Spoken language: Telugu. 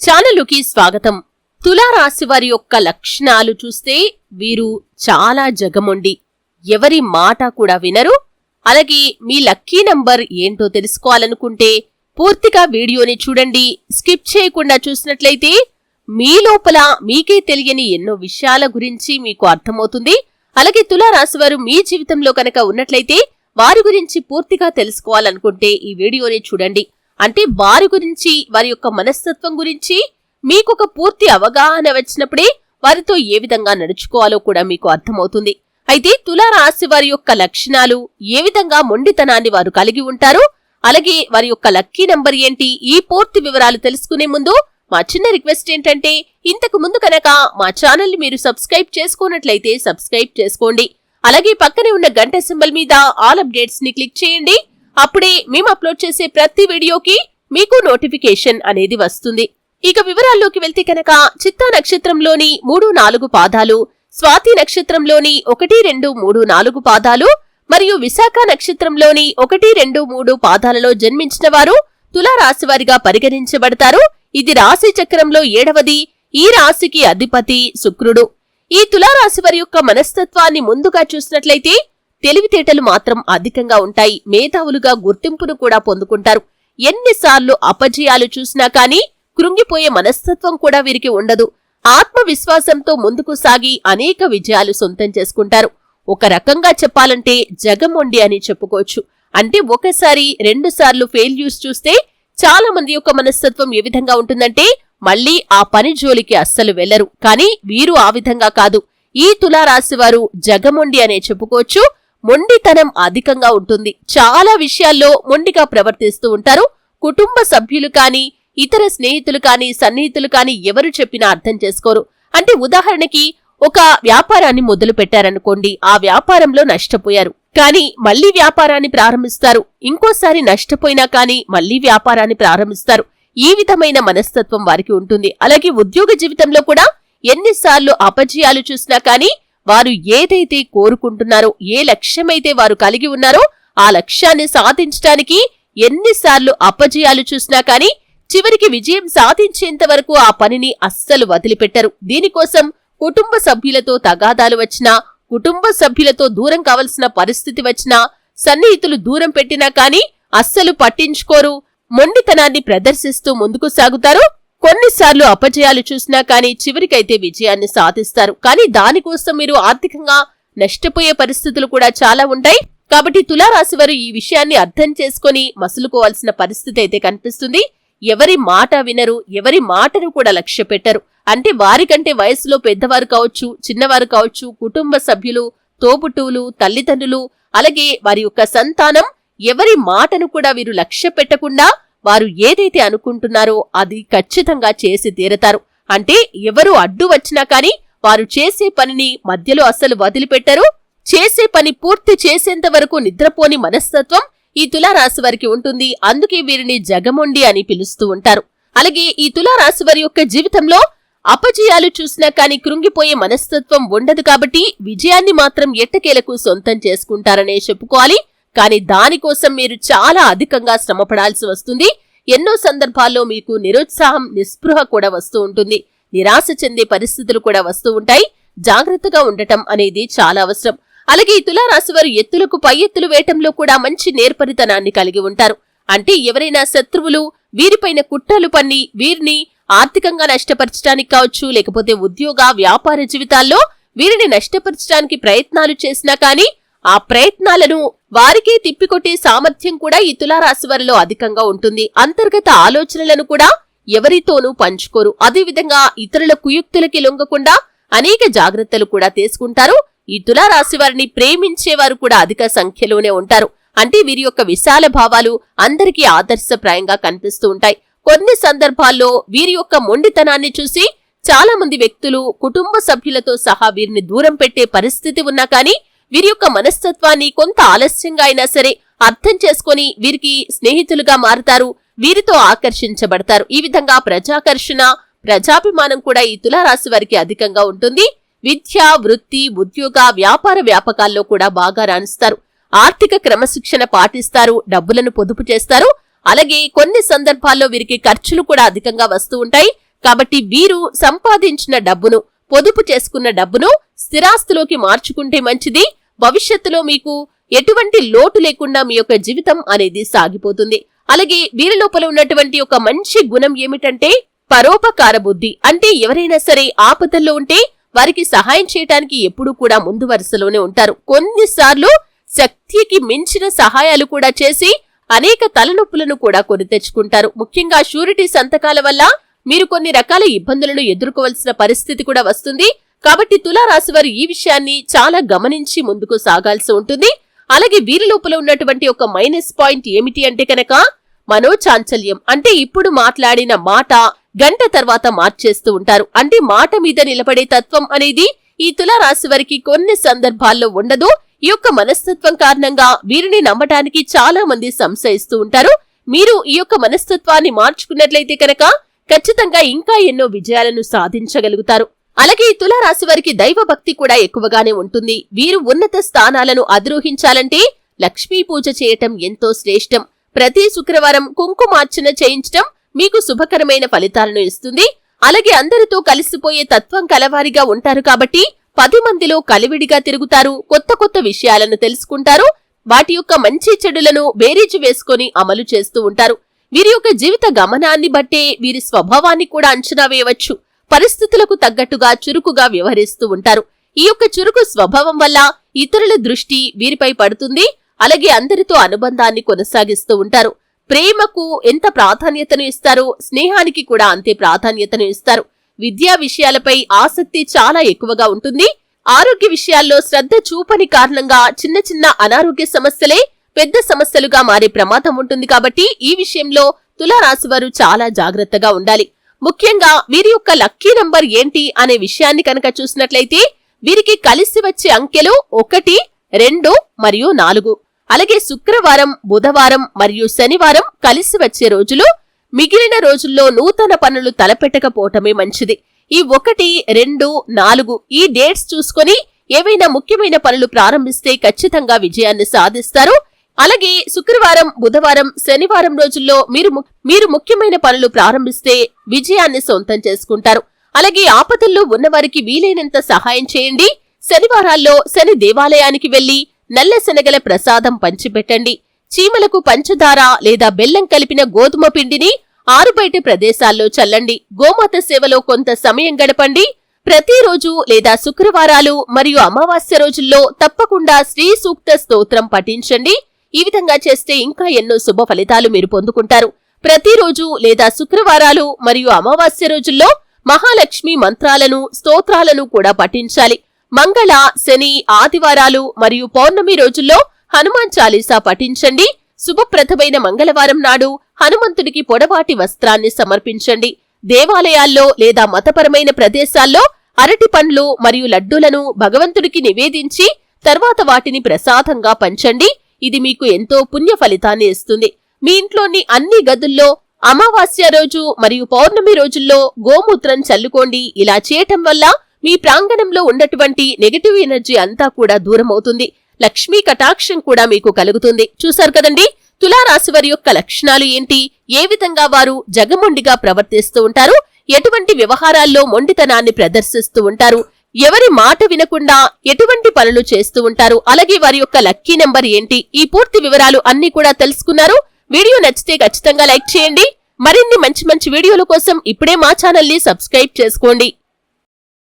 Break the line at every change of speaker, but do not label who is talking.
ఛానలుకి స్వాగతం. తులారాశి వారి యొక్క లక్షణాలు చూస్తే వీరు చాలా జగమొండి. ఎవరి మాట కూడా వినరు. అలాగే మీ లక్కీ నంబర్ ఏంటో తెలుసుకోవాలనుకుంటే పూర్తిగా వీడియోని చూడండి. స్కిప్ చేయకుండా చూసినట్లయితే మీ లోపల మీకే తెలియని ఎన్నో విషయాల గురించి మీకు అర్థమవుతుంది. అలాగే తులారాశి వారు మీ జీవితంలో కనుక ఉన్నట్లయితే వారి గురించి పూర్తిగా తెలుసుకోవాలనుకుంటే ఈ వీడియోని చూడండి. అంటే వారి గురించి వారి యొక్క మనస్తత్వం గురించి మీకు ఒక పూర్తి అవగాహన వచ్చినప్పుడే వారితో ఏ విధంగా నడుచుకోవాలో కూడా మీకు అర్థమవుతుంది. అయితే తులారాశి వారి యొక్క లక్షణాలు ఏ విధంగా మొండితనాన్ని వారు కలిగి ఉంటారు అలాగే వారి యొక్క లక్కీ నంబర్ ఏంటి ఈ పూర్తి వివరాలు తెలుసుకునే ముందు మా చిన్న రిక్వెస్ట్ ఏంటంటే ఇంతకు ముందు కనుక మా ఛానల్ మీరు సబ్స్క్రైబ్ చేసుకున్నట్లయితే సబ్స్క్రైబ్ చేసుకోండి. అలాగే పక్కనే ఉన్న గంట సింబల్ మీద ఆల్ అప్డేట్స్ని క్లిక్ చేయండి. అప్పుడే మేము అప్లోడ్ చేసే ప్రతి వీడియోకి మీకు నోటిఫికేషన్ అనేది వస్తుంది. ఇక వివరాల్లోకి వెళ్తే కనుక చిత్తా నక్షత్రంలోని మూడు నాలుగు పాదాలు స్వాతి నక్షత్రంలోని ఒకటి రెండు మూడు నాలుగు పాదాలు మరియు విశాఖ నక్షత్రంలోని ఒకటి రెండు మూడు పాదాలలో జన్మించిన వారు తులారాశి వారిగా పరిగణించబడతారు. ఇది రాశి చక్రంలో ఏడవది. ఈ రాశికి అధిపతి శుక్రుడు. ఈ తులారాశి వారి యొక్క మనస్తత్వాన్ని ముందుగా చూసినట్లయితే తెలివితేటలు మాత్రం అధికంగా ఉంటాయి. మేధావులుగా గుర్తింపును కూడా పొందుకుంటారు. ఎన్నిసార్లు అపజయాలు చూసినా కానీ కృంగిపోయే మనస్తత్వం కూడా వీరికి ఉండదు. ఆత్మవిశ్వాసంతో ముందుకు సాగి అనేక విజయాలు సొంతం చేసుకుంటారు. ఒక రకంగా చెప్పాలంటే జగమొండి అని చెప్పుకోవచ్చు. అంటే ఒకసారి రెండుసార్లు ఫెయిల్యూస్ చూస్తే చాలా మంది యొక్క మనస్తత్వం ఏ విధంగా ఉంటుందంటే మళ్ళీ ఆ పని జోలికి అస్సలు వెళ్ళరు కానీ వీరు ఆ విధంగా కాదు. ఈ తులారాశి వారు జగమొండి అనే చెప్పుకోవచ్చు. మొండితనం అధికంగా ఉంటుంది. చాలా విషయాల్లో మొండిగా ప్రవర్తిస్తూ ఉంటారు. కుటుంబ సభ్యులు కాని ఇతర స్నేహితులు కాని సన్నిహితులు కాని ఎవరు చెప్పినా అర్థం చేసుకోరు. అంటే ఉదాహరణకి ఒక వ్యాపారాన్ని మొదలు పెట్టారనుకోండి ఆ వ్యాపారంలో నష్టపోయారు. కానీ మళ్ళీ వ్యాపారాన్ని ప్రారంభిస్తారు. ఇంకోసారి నష్టపోయినా కానీ మళ్ళీ వ్యాపారాన్ని ప్రారంభిస్తారు. ఈ విధమైన మనస్తత్వం వారికి ఉంటుంది. అలాగే ఉద్యోగ జీవితంలో కూడా ఎన్నిసార్లు అపజయాలు చూసినా కానీ వారు ఏదైతే కోరుకుంటున్నారో ఏ లక్ష్యమైతే వారు కలిగి ఉన్నారో ఆ లక్ష్యాన్ని సాధించడానికి ఎన్నిసార్లు అపజయాలు చూసినా కానీ చివరికి విజయం సాధించేంత వరకు ఆ పనిని అస్సలు వదిలిపెట్టరు. దీనికోసం కుటుంబ సభ్యులతో తగాదాలు వచ్చినా కుటుంబ సభ్యులతో దూరం కావలసిన పరిస్థితి వచ్చినా సన్నిహితులు దూరం పెట్టినా కానీ అస్సలు పట్టించుకోరు. మొండితనాన్ని ప్రదర్శిస్తూ ముందుకు సాగుతారు. కొన్నిసార్లు అపజయాలు చూసినా కానీ చివరికైతే విజయాన్ని సాధిస్తారు. కానీ దానికోసం మీరు ఆర్థికంగా నష్టపోయే పరిస్థితులు కూడా చాలా ఉంటాయి. కాబట్టి తులారాశి వారు ఈ విషయాన్ని అర్థం చేసుకుని మసులుకోవాల్సిన పరిస్థితి అయితే కనిపిస్తుంది. ఎవరి మాట వినరు ఎవరి మాటను కూడా లక్ష్య పెట్టరు. అంటే వారికంటే వయసులో పెద్దవారు కావచ్చు చిన్నవారు కావచ్చు కుటుంబ సభ్యులు తోబుట్టువులు తల్లిదండ్రులు అలాగే వారి యొక్క సంతానం ఎవరి మాటను కూడా వీరు లక్ష్య పెట్టకుండా వారు ఏదైతే అనుకుంటున్నారో అది ఖచ్చితంగా చేసి తీరతారు. అంటే ఎవరు అడ్డు వచ్చినా కానీ వారు చేసే పనిని మధ్యలో అస్సలు వదిలిపెట్టరు. చేసే పని పూర్తి చేసేంత వరకు నిద్రపోని మనస్తత్వం ఈ తులారాశి వారికి ఉంటుంది. అందుకే వీరిని జగమొండి అని పిలుస్తూ ఉంటారు. అలాగే ఈ తులారాశి వారి యొక్క జీవితంలో అపజయాలు చూసినా కానీ కృంగిపోయే మనస్తత్వం ఉండదు కాబట్టి విజయాన్ని మాత్రం ఎట్టకేలకు సొంతం చేసుకుంటారనే చెప్పుకోవాలి. కానీ దానికోసం మీరు చాలా అధికంగా శ్రమపడాల్సి వస్తుంది. ఎన్నో సందర్భాల్లో మీకు నిరుత్సాహం నిస్పృహ కూడా వస్తూ ఉంటుంది. నిరాశ చెందే పరిస్థితులు కూడా వస్తూ ఉంటాయి. జాగ్రత్తగా ఉండటం అనేది చాలా అవసరం. అలాగే ఈ తులారాశి వారు ఎత్తులకు పై ఎత్తులు వేయటంలో కూడా మంచి నేర్పరితనాన్ని కలిగి ఉంటారు. అంటే ఎవరైనా శత్రువులు వీరిపైన కుట్రలు పన్ని వీరిని ఆర్థికంగా నష్టపరచడానికి కావచ్చు లేకపోతే ఉద్యోగ వ్యాపార జీవితాల్లో వీరిని నష్టపరచడానికి ప్రయత్నాలు చేసినా కానీ ఆ ప్రయత్నాలను వారికే తిప్పికొట్టే సామర్థ్యం కూడా ఈ తులారాశి వారిలో అధికంగా ఉంటుంది. అంతర్గత ఆలోచనలను కూడా ఎవరితోనూ పంచుకోరు. అదేవిధంగా ఇతరుల కుయుక్తులకి లొంగకుండా అనేక జాగ్రత్తలు కూడా తీసుకుంటారు. ఈ తులారాశి వారిని ప్రేమించేవారు కూడా అధిక సంఖ్యలోనే ఉంటారు. అంటే వీరి యొక్క విశాల భావాలు అందరికీ ఆదర్శప్రాయంగా కనిపిస్తూ ఉంటాయి. కొన్ని సందర్భాల్లో వీరి యొక్క మొండితనాన్ని చూసి చాలా మంది వ్యక్తులు కుటుంబ సభ్యులతో సహా వీరిని దూరం పెట్టే పరిస్థితి ఉన్నా కానీ వీరి యొక్క మనస్తత్వాన్ని కొంత ఆలస్యంగా అయినా సరే అర్థం చేసుకొని వీరికి స్నేహితులుగా మారుతారు వీరితో ఆకర్షించబడతారు. ఈ విధంగా ప్రజాకర్షణ ప్రజాభిమానం కూడా ఈ తులారాశి వారికి అధికంగా ఉంటుంది. విద్య వృత్తి ఉద్యోగ వ్యాపార వ్యాపకాల్లో కూడా బాగా రాణిస్తారు. ఆర్థిక క్రమశిక్షణ పాటిస్తారు డబ్బులను పొదుపు చేస్తారు. అలాగే కొన్ని సందర్భాల్లో వీరికి ఖర్చులు కూడా అధికంగా వస్తూ ఉంటాయి. కాబట్టి వీరు సంపాదించిన డబ్బును పొదుపు చేసుకున్న డబ్బును స్థిరాస్తిలోకి మార్చుకుంటే మంచిది. భవిష్యత్తులో మీకు ఎటువంటి లోటు లేకుండా మీ యొక్క జీవితం అనేది సాగిపోతుంది. అలాగే వీరి లోపల ఉన్నటువంటి ఒక మంచి గుణం ఏమిటంటే పరోపకార బుద్ధి. అంటే ఎవరైనా సరే ఆపదల్లో ఉంటే వారికి సహాయం చేయటానికి ఎప్పుడూ కూడా ముందు వరుసలోనే ఉంటారు. కొన్నిసార్లు శక్తికి మించిన సహాయాలు కూడా చేసి అనేక తలనొప్పులను కూడా కొని తెచ్చుకుంటారు. ముఖ్యంగా షూరిటీ సంతకాల వల్ల మీరు కొన్ని రకాల ఇబ్బందులను ఎదుర్కోవలసిన పరిస్థితి కూడా వస్తుంది. కాబట్టి తులారాశి వారు ఈ విషయాన్ని చాలా గమనించి ముందుకు సాగాల్సి ఉంటుంది. అలాగే వీరి లోపల ఉన్నటువంటి ఒక మైనస్ పాయింట్ ఏమిటి అంటే కనుక మనోచాంచల్యం. అంటే ఇప్పుడు మాట్లాడిన మాట గంట తర్వాత మార్చేస్తూ ఉంటారు. అంటే మాట మీద నిలబడే తత్వం అనేది ఈ తులారాశి వారికి కొన్ని సందర్భాల్లో ఉండదు. ఈ యొక్క మనస్తత్వం కారణంగా వీరిని నమ్మటానికి చాలా మంది సంశయిస్తూ ఉంటారు. మీరు ఈ యొక్క మనస్తత్వాన్ని మార్చుకున్నట్లయితే కనుక ఖచ్చితంగా ఇంకా ఎన్నో విజయాలను సాధించగలుగుతారు. అలాగే ఈ తులారాశి వారికి దైవ భక్తి కూడా ఎక్కువగానే ఉంటుంది. వీరు ఉన్నత స్థానాలను అధిరోహించాలంటే లక్ష్మీ పూజ చేయటం ఎంతో శ్రేష్టం. ప్రతి శుక్రవారం కుంకుమార్చన చేయించటం మీకు శుభకరమైన ఫలితాలను ఇస్తుంది. అలాగే అందరితో కలిసిపోయే తత్వం కలవారిగా ఉంటారు కాబట్టి పది మందిలో కలివిడిగా తిరుగుతారు. కొత్త కొత్త విషయాలను తెలుసుకుంటారు. వాటి యొక్క మంచి చెడులను బేరీజు వేసుకొని అమలు చేస్తూ ఉంటారు. వీరి యొక్క జీవిత గమనాన్ని బట్టే వీరి స్వభావాన్ని కూడా అంచనా వేయవచ్చు. పరిస్థితులకు తగ్గట్టుగా చురుకుగా వ్యవహరిస్తూ ఉంటారు. ఈ యొక్క చురుకు స్వభావం వల్ల ఇతరుల దృష్టి వీరిపై పడుతుంది. అలాగే అందరితో అనుబంధాన్ని కొనసాగిస్తూ ఉంటారు. ప్రేమకు ఎంత ప్రాధాన్యతను ఇస్తారో స్నేహానికి కూడా అంతే ప్రాధాన్యతను ఇస్తారు. విద్యా విషయాలపై ఆసక్తి చాలా ఎక్కువగా ఉంటుంది. ఆరోగ్య విషయాల్లో శ్రద్ధ చూపని కారణంగా చిన్న చిన్న అనారోగ్య సమస్యలే పెద్ద సమస్యలుగా మారే ప్రమాదం ఉంటుంది కాబట్టి ఈ విషయంలో తులారాశివారు చాలా జాగ్రత్తగా ఉండాలి. ముఖ్యంగా వీరి యొక్క లక్కీ నంబర్ ఏంటి అనే విషయాన్ని కనుక చూసినట్లయితే వీరికి కలిసి వచ్చే అంకెలు ఒకటి రెండు మరియు నాలుగు. అలాగే శుక్రవారం బుధవారం మరియు శనివారం కలిసి వచ్చే రోజులు మిగిలిన రోజుల్లో నూతన పనులు తలపెట్టకపోవటమే మంచిది. ఈ ఒకటి రెండు నాలుగు ఈ డేట్స్ చూసుకొని ఏవైనా ముఖ్యమైన పనులు ప్రారంభిస్తే ఖచ్చితంగా విజయాన్ని సాధిస్తారు. అలాగే శుక్రవారం బుధవారం శనివారం రోజుల్లో మీరు మీరు ముఖ్యమైన పనులు ప్రారంభిస్తే విజయాన్ని సొంతం చేసుకుంటారు. అలాగే ఆపదల్లో ఉన్నవారికి వీలైనంత సహాయం చేయండి. శనివారాల్లో శని దేవాలయానికి వెళ్ళి నల్ల శనగల ప్రసాదం పంచిపెట్టండి. చీమలకు పంచదార లేదా బెల్లం కలిపిన గోధుమ పిండిని ఆరుబయట ప్రదేశాల్లో చల్లండి. గోమాత సేవలో కొంత సమయం గడపండి. ప్రతిరోజు లేదా శుక్రవారాలు మరియు అమావాస్య రోజుల్లో తప్పకుండా శ్రీ సూక్త స్తోత్రం పఠించండి. ఈ విధంగా చేస్తే ఇంకా ఎన్నో శుభ ఫలితాలు మీరు పొందుకుంటారు. ప్రతిరోజు లేదా శుక్రవారాలు మరియు అమావాస్య రోజుల్లో మహాలక్ష్మి మంత్రాలను స్తోత్రాలను కూడా పఠించాలి. మంగళ శని ఆదివారాలు మరియు పౌర్ణమి రోజుల్లో హనుమాన్ చాలీసా పఠించండి. శుభప్రదమైన మంగళవారం నాడు హనుమంతుడికి పొడవాటి వస్త్రాన్ని సమర్పించండి. దేవాలయాల్లో లేదా మతపరమైన ప్రదేశాల్లో అరటి పండ్లు మరియు లడ్డూలను భగవంతుడికి నివేదించి తర్వాత వాటిని ప్రసాదంగా పంచండి. ఇది మీకు ఎంతో పుణ్య ఫలితాన్ని ఇస్తుంది. మీ ఇంట్లోని అన్ని గదుల్లో అమావాస్య రోజు మరియు పౌర్ణమి రోజుల్లో గోమూత్రం చల్లుకోండి. ఇలా చేయటం వల్ల మీ ప్రాంగణంలో ఉన్నటువంటి నెగటివ్ ఎనర్జీ అంతా కూడా దూరమవుతుంది. లక్ష్మీ కటాక్షం కూడా మీకు కలుగుతుంది. చూశారు కదండి? తులారాశి వారి యొక్క లక్షణాలు ఏంటి? ఏ విధంగా వారు జగమొండిగా ప్రవర్తిస్తూ ఉంటారు? ఎటువంటి వ్యవహారాల్లో మొండితనాన్ని ప్రదర్శిస్తూ ఉంటారు? ఎవరి మాట వినకుండా ఎటువంటి పనులు చేస్తూ ఉంటారు? అలాగే వారి యొక్క లక్కీ నెంబర్ ఏంటి? ఈ పూర్తి వివరాలు అన్ని కూడా తెలుసుకున్నారు. వీడియో నచ్చితే ఖచ్చితంగా లైక్ చేయండి. మరిన్ని మంచి మంచి వీడియోల కోసం ఇప్పుడే మా ఛానల్ని సబ్స్క్రైబ్ చేసుకోండి.